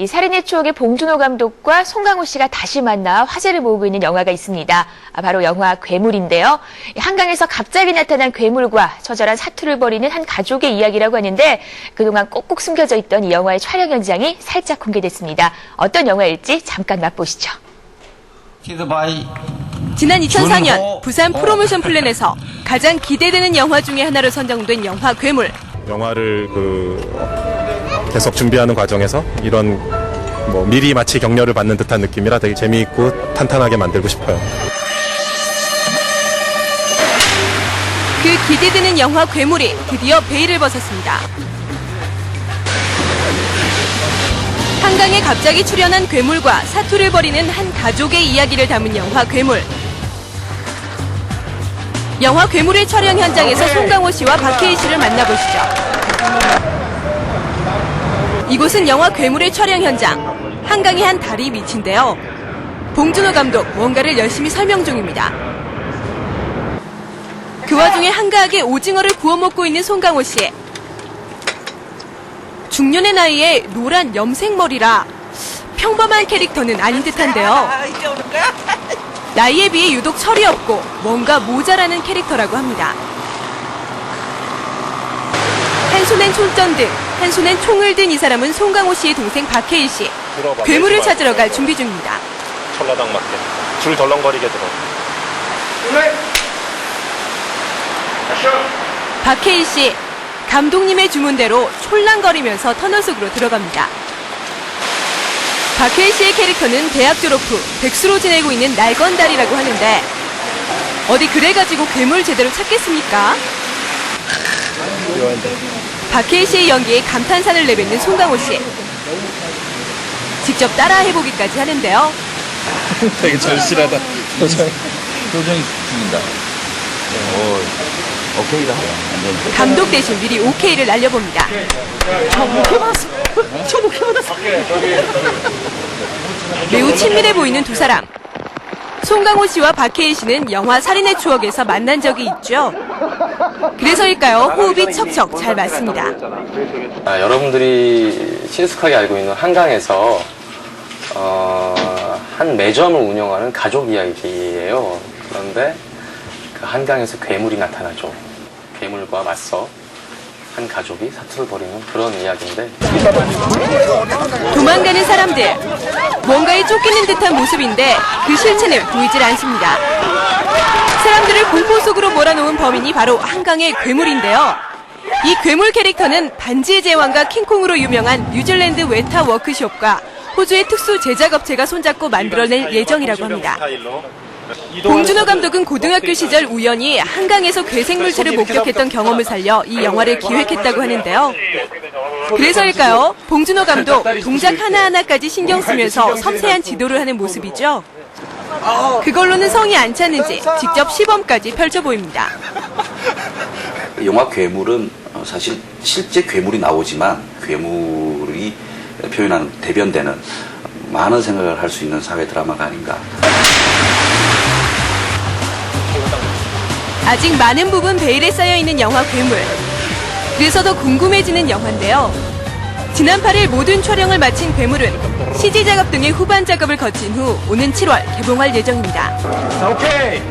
이 살인의 추억의 봉준호 감독과 송강호 씨가 다시 만나 화제를 모으고 있는 영화가 있습니다. 아, 바로 영화 괴물인데요. 이 한강에서 갑자기 나타난 괴물과 처절한 사투를 벌이는 한 가족의 이야기라고 하는데 그동안 꼭꼭 숨겨져 있던 이 영화의 촬영 현장이 살짝 공개됐습니다. 어떤 영화일지 잠깐 맛보시죠. 지난 2004년 준호. 부산 프로모션 플랜에서 가장 기대되는 영화 중에 하나로 선정된 영화 괴물. 영화를 그 계속 준비하는 과정에서 이런 뭐 미리 마치 격려를 받는 듯한 느낌이라 되게 재미있고 탄탄하게 만들고 싶어요. 그 기대되는 영화 괴물이 드디어 베일을 벗었습니다. 한강에 갑자기 출연한 괴물과 사투를 벌이는 한 가족의 이야기를 담은 영화 괴물. 영화 괴물의 촬영 현장에서 송강호 씨와 박해희 씨를 만나보시죠. 이곳은 영화 괴물의 촬영 현장. 한강의 한 다리 밑인데요. 봉준호 감독 뭔가를 열심히 설명 중입니다. 그 와중에 한가하게 오징어를 구워 먹고 있는 송강호 씨. 중년의 나이에 노란 염색 머리라 평범한 캐릭터는 아닌 듯한데요. 나이에 비해 유독 철이 없고 뭔가 모자라는 캐릭터라고 합니다. 한 손엔 손전 등, 한 손엔 총을 든 이 사람은 송강호 씨의 동생 박해일 씨. 괴물을 찾으러 갈 준비 중입니다. 철라당 맞게 줄 덜렁거리게 들어. 박해일 씨, 감독님의 주문대로 촐랑거리면서 터널 속으로 들어갑니다. 박해일 씨의 캐릭터는 대학 졸업 후 백수로 지내고 있는 날건달이라고 하는데 어디 그래가지고 괴물 제대로 찾겠습니까? 박해일 씨의 연기에 감탄사를 내뱉는 송강호 씨. 직접 따라 해보기까지 하는데요. 되게 절실하다. 표정이. 표정이 죽인다. 오, 오케이다. 완전. 감독 대신 미리 오케이를 날려봅니다. 매우 친밀해 보이는 두 사람. 송강호 씨와 박해일 씨는 영화 살인의 추억에서 만난 적이 있죠. 그래서일까요? 호흡이 척척 잘 맞습니다. 아, 여러분들이 친숙하게 알고 있는 한강에서 어, 한 매점을 운영하는 가족 이야기예요. 그런데 그 한강에서 괴물이 나타나죠. 괴물과 맞서 한 가족이 사투를 벌이는 그런 이야기인데 도망가는 사람들. 뭔가에 쫓기는 듯한 모습인데 그 실체는 보이질 않습니다. 사람들을 공포 속으로 몰아놓은 범인이 바로 한강의 괴물인데요. 이 괴물 캐릭터는 반지의 제왕과 킹콩으로 유명한 뉴질랜드 웨타 워크숍과 호주의 특수 제작 업체가 손잡고 만들어낼 예정이라고 합니다. 봉준호 감독은 고등학교 시절 우연히 한강에서 괴생물체를 목격했던 경험을 살려 이 영화를 기획했다고 하는데요. 그래서일까요? 봉준호 감독 동작 하나하나까지 신경 쓰면서 섬세한 지도를 하는 모습이죠. 그걸로는 성이 안 차는지 직접 시범까지 펼쳐 보입니다. 영화 괴물은 어, 사실 실제 괴물이 나오지만 괴물이 표현하는 대변되는 많은 생각을 할 수 있는 사회 드라마가 아닌가. 아직 많은 부분 베일에 쌓여 있는 영화 괴물. 그래서 더 궁금해지는 영화인데요. 지난 8일 모든 촬영을 마친 괴물은 CG 작업 등의 후반 작업을 거친 후 오는 7월 개봉할 예정입니다. 오케이.